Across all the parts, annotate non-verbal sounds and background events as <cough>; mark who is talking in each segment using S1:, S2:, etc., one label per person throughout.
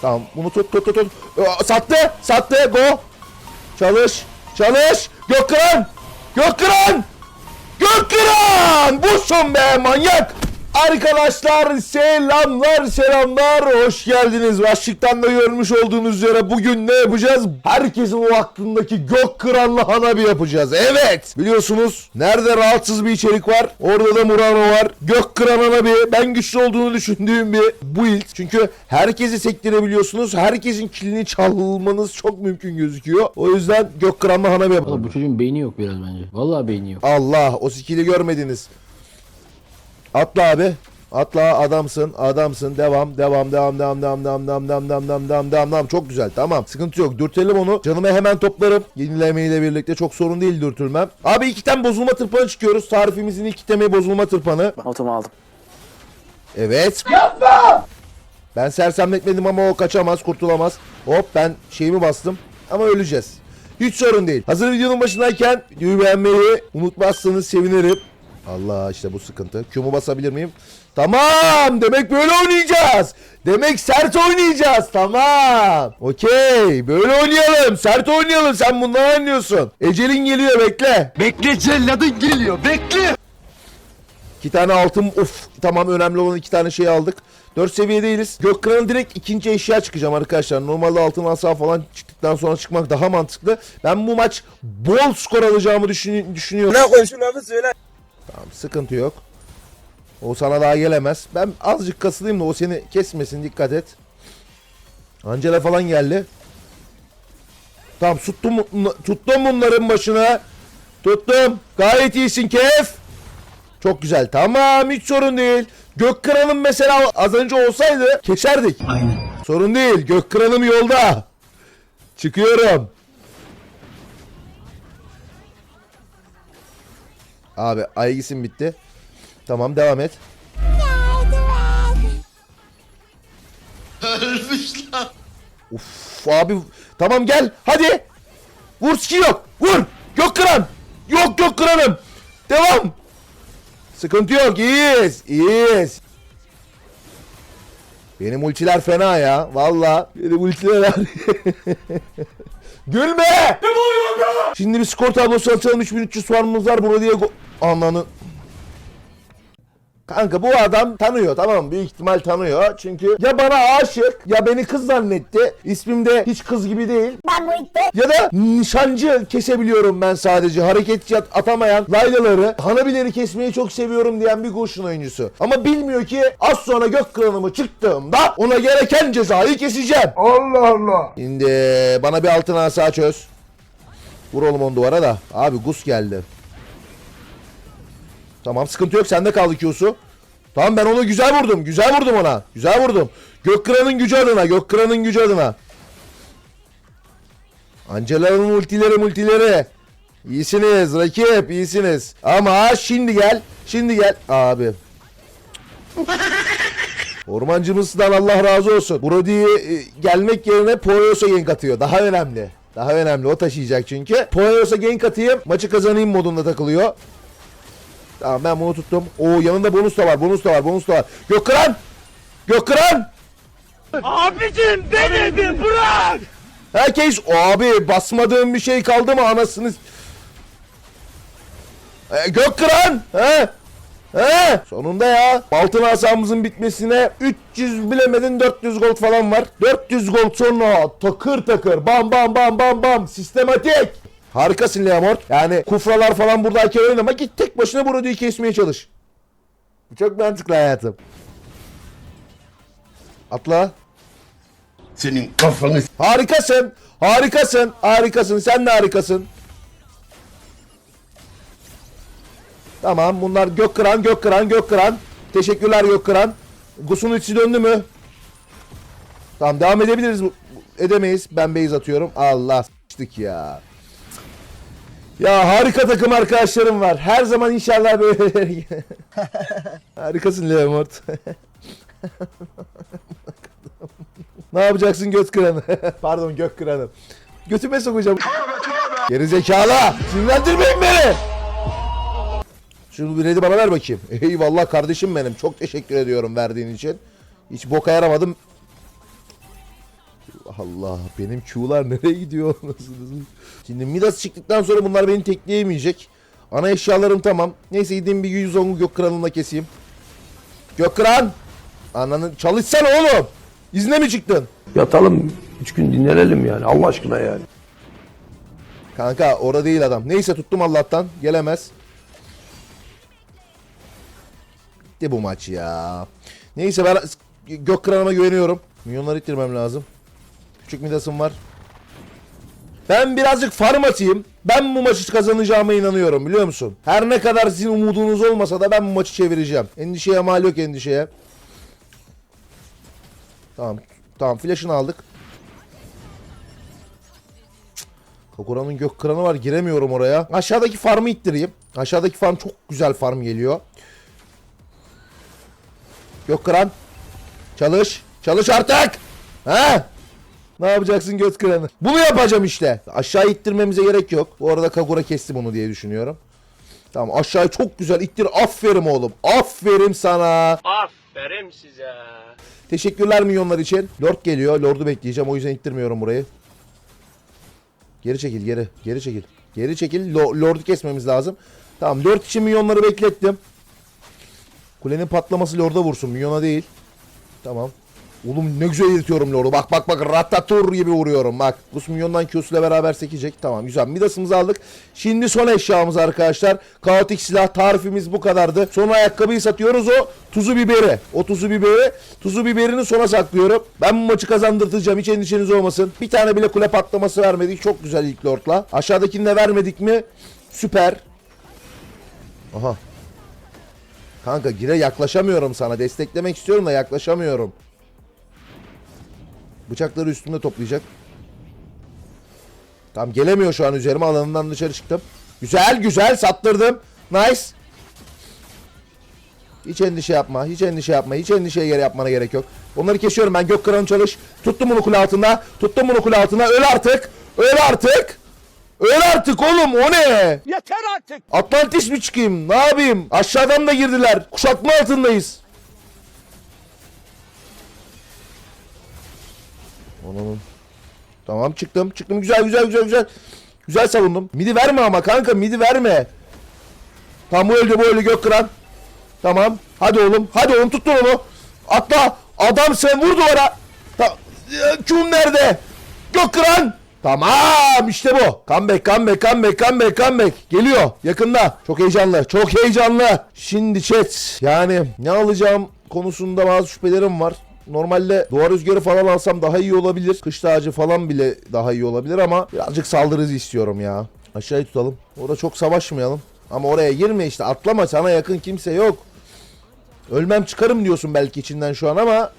S1: Tamam bunu tut tut tut tut. Aa, Sattı sattı go. Çalış çalış. Gökkıran. Gökkıran. Gökkıran. Busun be manyak. Arkadaşlar selamlar selamlar hoş geldiniz. Başlıktan da görmüş olduğunuz üzere bugün ne yapacağız? Herkesin o aklındaki gök kıranlı hanabi yapacağız. Evet biliyorsunuz nerede rahatsız bir içerik var orada da Murano var. Gök kıran hanabi ben güçlü olduğunu düşündüğüm bir build. Çünkü herkesi sektirebiliyorsunuz. Herkesin kilini çalmanız çok mümkün gözüküyor. O yüzden gök kıranlı hanabi yapalım.
S2: Valla bu çocuğun beyni yok biraz bence. Vallahi beyni yok.
S1: Allah o skill'i görmediniz. Atla abi. Atla adamsın adamsın devam devam devam devam devam devam devam devam devam devam devam devam devam çok güzel tamam sıkıntı yok dürtelim onu canımı hemen toplarım yenilemeyle birlikte çok sorun değil dürtülmem abi iki tane bozulma tırpanı çıkıyoruz tarifimizin ilk temi bozulma tırpanı
S3: Otomu aldım.
S1: evet yapma ben sersemletmedim ama o kaçamaz kurtulamaz hop ben şeyimi bastım ama öleceğiz hiç sorun değil hazır videonun başındayken videoyu beğenmeyi unutmazsanız sevinirim Allah işte bu sıkıntı. Q'mu basabilir miyim? Tamam. Demek böyle oynayacağız. Demek sert oynayacağız. Tamam. Okey. Böyle oynayalım. Sert oynayalım. Sen bundan anlıyorsun. Ecelin geliyor bekle.
S4: Bekle celladın geliyor bekle.
S1: İki tane altın. Of. Tamam önemli olan iki tane şey aldık. Dört seviye değiliz. Gökkıran'ın direkt ikinci eşya çıkacağım arkadaşlar. Normalde altın asa falan çıktıktan sonra çıkmak daha mantıklı. Ben bu maç bol skor alacağımı düşün düşünüyorum.
S3: Ne koy şu lafı söyle.
S1: Tamam sıkıntı yok. O sana daha gelemez. Ben azıcık kasılayım da o seni kesmesin dikkat et. Angela falan geldi. Tamam tuttum, tuttum bunların başına. Tuttum. Gayet iyisin kef. Çok güzel. Tamam hiç sorun değil. Gök kralım mesela az önce olsaydı keserdik.
S4: Aynen.
S1: Sorun değil. Gök kralım yolda. Çıkıyorum. Abi aygisim bitti. Tamam devam et.
S4: Ölmüş lan.
S1: Uf abi tamam gel hadi. Vur skill yok. Vur. Gök kıran. Yok gök kıranım. Devam. Sıkıntı yok. İyiyiz. İyiyiz. Benim ultiler fena ya. Valla. Benim ultiler <laughs> Gülme. Ne bağırıyorsun Şimdi bir skor tablosu açalım. 3300 farmımız var. Burada diye Ananı. Kanka bu adam tanıyor tamam mı? Büyük ihtimal tanıyor. Çünkü ya bana aşık ya beni kız zannetti. İsmim de hiç kız gibi değil. Ya da nişancı kesebiliyorum ben sadece. Hareket atamayan laylaları, hanabileri kesmeyi çok seviyorum diyen bir kurşun oyuncusu. Ama bilmiyor ki az sonra gök klanımı çıktığımda ona gereken cezayı keseceğim. Allah Allah. Şimdi bana bir altın asa çöz. Vur oğlum on duvara da. Abi Gus geldi. Tamam sıkıntı yok sende kaldı Q'su. Tamam ben onu güzel vurdum. Güzel vurdum ona. Güzel vurdum. Gökkıran'ın gücü adına. Gökkıran'ın gücü adına. Angela'nın ultileri multileri. İyisiniz rakip iyisiniz. Ama şimdi gel. Şimdi gel. Abi. Ormancımızdan Allah razı olsun. Brody'ye gelmek yerine Poyos'a gank atıyor. Daha önemli. Daha önemli. O taşıyacak çünkü. Poyos'a gank atayım. Maçı kazanayım modunda takılıyor. Tamam ben bunu tuttum. Oo yanında bonus da var. Bonus da var. Bonus da var. Gökkıran! Gökkıran!
S4: Abicim denedi bırak.
S1: Herkes abi basmadığım bir şey kaldı mı anasını? E, Gökkıran! He? He? Sonunda ya. Altın asamızın bitmesine 300 bilemedin 400 gold falan var. 400 gold sonra takır takır bam bam bam bam bam sistematik. Harikasın Leamort. Yani kufralar falan buradayken oynama git tek başına bu radyoyu kesmeye çalış. Bu çok mantıklı hayatım. Atla.
S4: Senin kafanı
S1: Harikasın. Harikasın. Harikasın. Sen de harikasın. Tamam bunlar gök kıran, gök kıran, gök kıran. Teşekkürler gök kıran. Gus'un içi döndü mü? Tamam devam edebiliriz. Edemeyiz. Ben base atıyorum. Allah s**tık ya. Ya harika takım arkadaşlarım var. Her zaman inşallah böyle. <laughs> Harikasın Leomort. <laughs> Ne yapacaksın göt kıranı? <laughs> Pardon gök kıranı. Götüme sokacağım. Geri zekalı. Sinirlendirmeyin beni. Şu bileti bana ver bakayım. Eyvallah kardeşim benim. Çok teşekkür ediyorum verdiğin için. Hiç boka yaramadım. Allah benim Q'lar nereye gidiyor? <laughs> Nasıl- Şimdi Midas çıktıktan sonra bunlar beni tekleyemeyecek. Ana eşyalarım tamam. Neyse gideyim bir 110'u gök kralına keseyim. Gökran! Ananı çalışsana oğlum. İzne mi çıktın?
S3: Yatalım üç gün dinlenelim yani Allah aşkına yani.
S1: Kanka orada değil adam. Neyse tuttum Allah'tan. Gelemez. Bitti bu maç ya. Neyse ben gök kralına güveniyorum. Milyonları ittirmem lazım. Küçük midasım var. Ben birazcık farm atayım. Ben bu maçı kazanacağıma inanıyorum biliyor musun? Her ne kadar sizin umudunuz olmasa da ben bu maçı çevireceğim. Endişeye mal yok endişeye. Tamam. Tamam flash'ını aldık. Kakura'nın gök kıranı var giremiyorum oraya. Aşağıdaki farmı ittireyim. Aşağıdaki farm çok güzel farm geliyor. Gök kıran. Çalış. Çalış artık. Ha? Ne yapacaksın göz kıranı? Bunu yapacağım işte. Aşağı ittirmemize gerek yok. Bu arada Kagura kesti bunu diye düşünüyorum. Tamam aşağıya çok güzel ittir. Aferin oğlum. Aferin sana.
S5: Aferin size.
S1: Teşekkürler milyonlar için. Lord geliyor. Lord'u bekleyeceğim. O yüzden ittirmiyorum burayı. Geri çekil geri. Geri çekil. Geri çekil. Lo- Lord'u kesmemiz lazım. Tamam 4 için milyonları beklettim. Kulenin patlaması Lord'a vursun. Milyona değil. Tamam. Oğlum ne güzel eritiyorum Lord'u. Bak bak bak ratatur gibi vuruyorum. Bak. Rus milyondan Q'suyla beraber sekecek. Tamam güzel. Midas'ımızı aldık. Şimdi son eşyamız arkadaşlar. Kaotik silah tarifimiz bu kadardı. Son ayakkabıyı satıyoruz o tuzu biberi. O tuzu biberi. Tuzu biberini sona saklıyorum. Ben bu maçı kazandırtacağım. Hiç endişeniz olmasın. Bir tane bile kule patlaması vermedik. Çok güzel ilk Lord'la. Aşağıdakini de vermedik mi? Süper. Aha. Kanka gire yaklaşamıyorum sana. Desteklemek istiyorum da yaklaşamıyorum. Bıçakları üstümde toplayacak. Tamam gelemiyor şu an üzerime alanından dışarı çıktım. Güzel güzel sattırdım. Nice. Hiç endişe yapma. Hiç endişe yapma. Hiç endişeye göre yapmana gerek yok. Onları kesiyorum ben. Gök kıranı çalış. Tuttum bunu kule altında. Tuttum bunu kule altında. Öl artık. Öl artık. Öl artık oğlum o ne?
S5: Yeter artık.
S1: Atlantis mi çıkayım? Ne yapayım? Aşağıdan da girdiler. Kuşatma altındayız. Onun. Tamam çıktım. Çıktım güzel güzel güzel güzel. Güzel savundum. Midi verme ama kanka midi verme. Tamam bu öldü bu öldü gök kıran. Tamam. Hadi oğlum. Hadi oğlum tuttun onu. Atla. Adam sen vur duvara. Ta Cum nerede? Gök kıran. Tamam işte bu. Comeback comeback comeback comeback comeback. Geliyor yakında. Çok heyecanlı. Çok heyecanlı. Şimdi chat. Yani ne alacağım konusunda bazı şüphelerim var. Normalde duvar rüzgarı falan alsam daha iyi olabilir. Kış tacı falan bile daha iyi olabilir ama birazcık saldırı hızı istiyorum ya. Aşağıyı tutalım. Orada çok savaşmayalım. Ama oraya girme işte atlama sana yakın kimse yok. Ölmem çıkarım diyorsun belki içinden şu an ama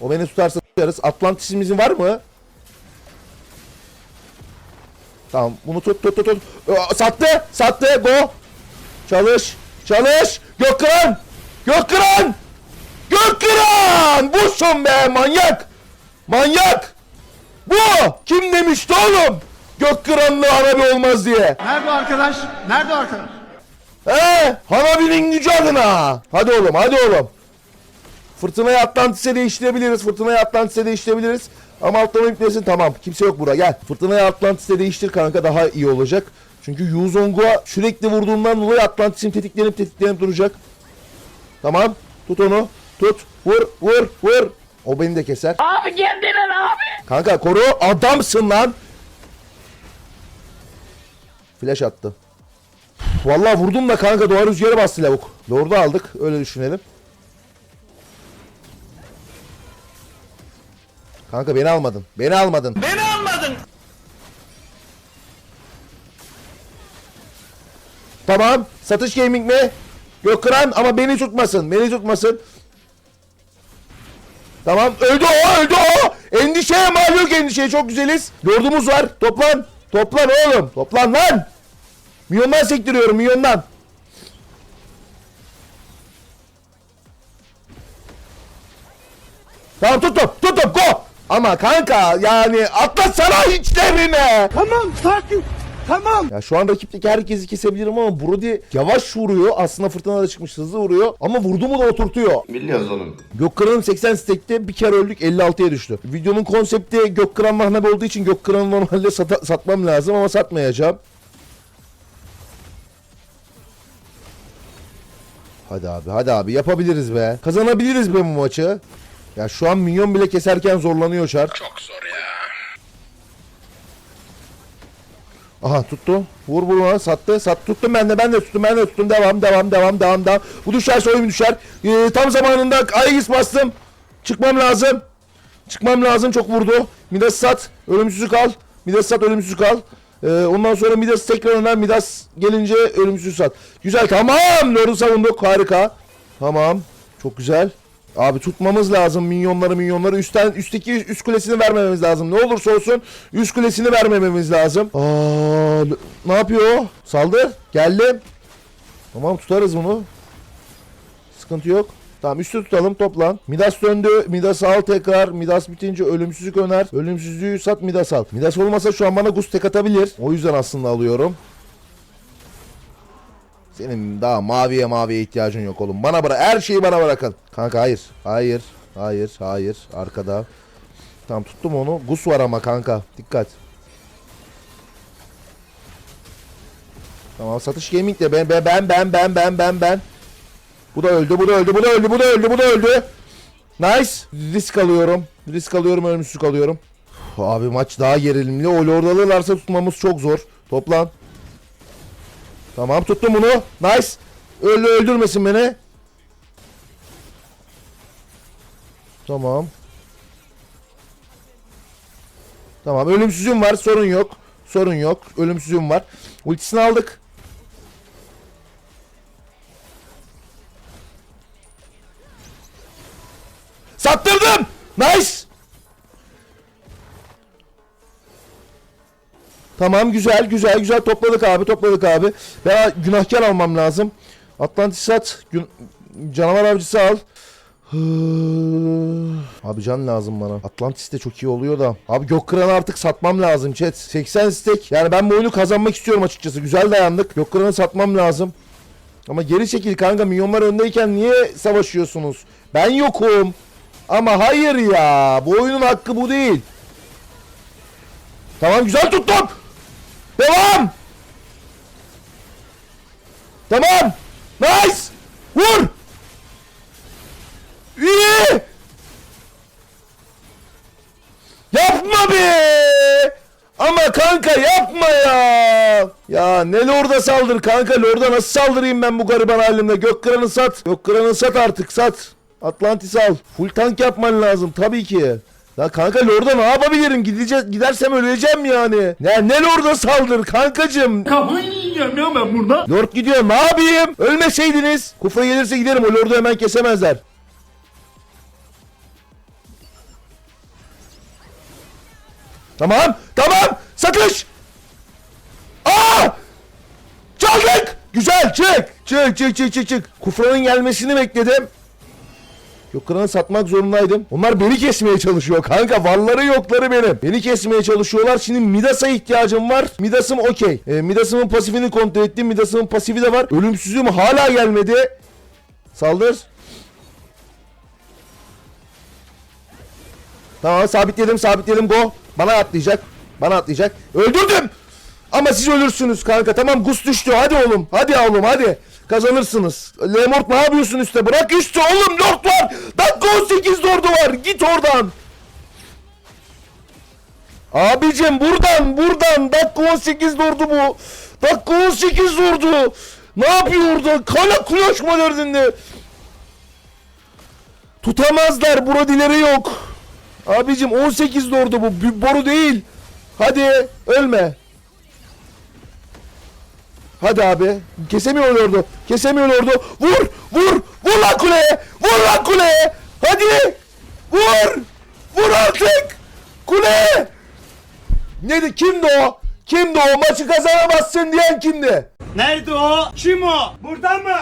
S1: o beni tutarsa tutarız. Atlantis'imizin var mı? Tamam bunu tut tut tut tut. Sattı sattı go. Çalış çalış. Gökhan. Gökhan. Gökhan. Busun be manyak. Manyak. Bu. Kim demişti oğlum? Gökkıranlı Arabi olmaz diye.
S4: Nerede arkadaş? Nerede arkadaş?
S1: He, Hanabi'nin gücü adına. Hadi oğlum, hadi oğlum. Fırtınayı Atlantis'e değiştirebiliriz. Fırtınayı Atlantis'e değiştirebiliriz. Ama atlama yüklesin tamam. Kimse yok burada. Gel. Fırtınayı Atlantis'e değiştir kanka daha iyi olacak. Çünkü Yuzong'a sürekli vurduğundan dolayı Atlantis'in tetiklenip tetiklenip duracak. Tamam. Tut onu. Tut. Vur, vur, vur. O beni de keser.
S5: Abi geldiler abi.
S1: Kanka koru. Adamsın lan. Flash attı. Vallahi vurdum da kanka doğa rüzgarı bastı lavuk. Lord'u aldık. Öyle düşünelim. Kanka beni almadın. Beni almadın.
S5: Beni almadın.
S1: Tamam. Satış gaming mi? Gökhan ama beni tutmasın. Beni tutmasın. Tamam. Öldü o. Öldü o. Endişeye mal yok endişeye. Çok güzeliz. Lordumuz var. Toplan. Toplan oğlum. Toplan lan. Milyondan sektiriyorum. Milyondan. Tamam tuttum. Tuttum. Go. Ama kanka yani atlasana içlerine.
S4: Tamam sakin. Tamam.
S1: Ya şu an rakipteki herkesi kesebilirim ama Brody yavaş vuruyor. Aslında fırtına da çıkmış hızlı vuruyor. Ama vurdu mu da oturtuyor.
S3: Biliyoruz oğlum.
S1: Gökkıran'ım 80 stekte bir kere öldük 56'ya düştü. Videonun konsepti Gökkıran Mahnabi olduğu için Gökkıran'ı normalde sata- satmam lazım ama satmayacağım. Hadi abi hadi abi yapabiliriz be. Kazanabiliriz be bu maçı. Ya şu an minyon bile keserken zorlanıyor şart. Çok zor ya. Aha tuttu. Vur vur sattı. Sat tuttum ben de ben de tuttum ben de tuttum. Devam devam devam devam devam. Bu düşerse oyun düşer. Ee, tam zamanında Aegis bastım. Çıkmam lazım. Çıkmam lazım çok vurdu. Midas sat. Ölümsüzü kal. Midas sat ölümsüzü kal. Ee, ondan sonra Midas tekrar öner. Midas gelince ölümsüzü sat. Güzel tamam. Lord'u savunduk. Harika. Tamam. Çok güzel. Abi tutmamız lazım minyonları minyonları. Üstten üstteki üst kulesini vermememiz lazım. Ne olursa olsun üst kulesini vermememiz lazım. Aa, ne yapıyor? o? Saldır. Geldim. Tamam tutarız bunu. Sıkıntı yok. Tamam üstü tutalım toplan. Midas döndü. Midas al tekrar. Midas bitince ölümsüzlük öner. Ölümsüzlüğü sat Midas al. Midas olmasa şu an bana Gus tek atabilir. O yüzden aslında alıyorum. Senin daha maviye maviye ihtiyacın yok oğlum. Bana bırak. Her şeyi bana bırakın. Kanka hayır. Hayır. Hayır. Hayır. Arkada. Tamam tuttum onu. Gus var ama kanka. Dikkat. Tamam satış gaming de ben ben ben ben ben ben ben. Bu da öldü, bu da öldü, bu da öldü, bu da öldü, bu da öldü. Nice. Risk alıyorum. Risk alıyorum, ölümsüzlük alıyorum. Abi maç daha gerilimli. O lord alırlarsa tutmamız çok zor. Toplan. Tamam tuttum bunu. Nice. Öldü öldürmesin beni. Tamam. Tamam ölümsüzüm var sorun yok. Sorun yok. Ölümsüzüm var. Ultisini aldık. Sattırdım. Nice. Tamam güzel güzel güzel topladık abi topladık abi. Ya günahkar almam lazım. Atlantis sat. Gün... Canavar avcısı al. <sighs> Abi can lazım bana. Atlantis de çok iyi oluyor da. Abi Gökkıran'ı artık satmam lazım chat. 80 stek. Yani ben bu oyunu kazanmak istiyorum açıkçası. Güzel dayandık. Gökkıran'ı satmam lazım. Ama geri çekil kanka. Milyonlar öndeyken niye savaşıyorsunuz? Ben yokum. Ama hayır ya. Bu oyunun hakkı bu değil. Tamam güzel tuttum. Devam. Tamam. Nice. Vur. İyi. Yapma be. Ama kanka yapma ya. Ya ne Lord'a saldır kanka. Lord'a nasıl saldırayım ben bu gariban halimle. Gökkıran'ı sat. Gökkıran'ı sat artık sat. Atlantis al. Full tank yapman lazım tabii ki. Ya kanka Lord'a ne yapabilirim? Gideceğiz, gidersem öleceğim yani. Ya ne Lord'a saldır kankacım. <laughs>
S4: Kafayı yiyeceğim ya ben burada.
S1: Lord gidiyor ne yapayım? Ölmeseydiniz. Kufra gelirse giderim. O Lord'u hemen kesemezler. Tamam. Tamam. Satış. Aa! Çaldık. Güzel çık. Çık çık çık çık çık. Kufra'nın gelmesini bekledim. Yok kranı satmak zorundaydım. Onlar beni kesmeye çalışıyor kanka. Varları yokları benim. Beni kesmeye çalışıyorlar. Şimdi Midas'a ihtiyacım var. Midas'ım okey. E, Midas'ımın pasifini kontrol ettim. Midas'ımın pasifi de var. Ölümsüzlüğüm hala gelmedi. Saldır. Tamam sabitledim sabitledim go. Bana atlayacak. Bana atlayacak. Öldürdüm. Ama siz ölürsünüz kanka. Tamam Gus düştü. Hadi oğlum. Hadi oğlum hadi. Kazanırsınız. Lemort ne yapıyorsun üstte? Bırak üstü oğlum. Lord var. Dakika 18 lordu var. Git oradan. Abicim buradan buradan. Dakika 18 lordu bu. Dakika 18 lordu. Ne yapıyor orada? Kala kulaşma derdinde. Tutamazlar. Brodileri yok. Abicim 18 lordu bu. Bir boru değil. Hadi ölme. Hadi abi. Kesemiyorlardı. Kesemiyorlardı. Vur! Vur! Vur lan kuleye! Vur lan kuleye! Hadi! Vur! Vur artık! Kule! Neydi? Kimdi o? Kimdi o? Maçı kazanamazsın diyen kimdi?
S4: Nerede o? Kim o? Burada mı?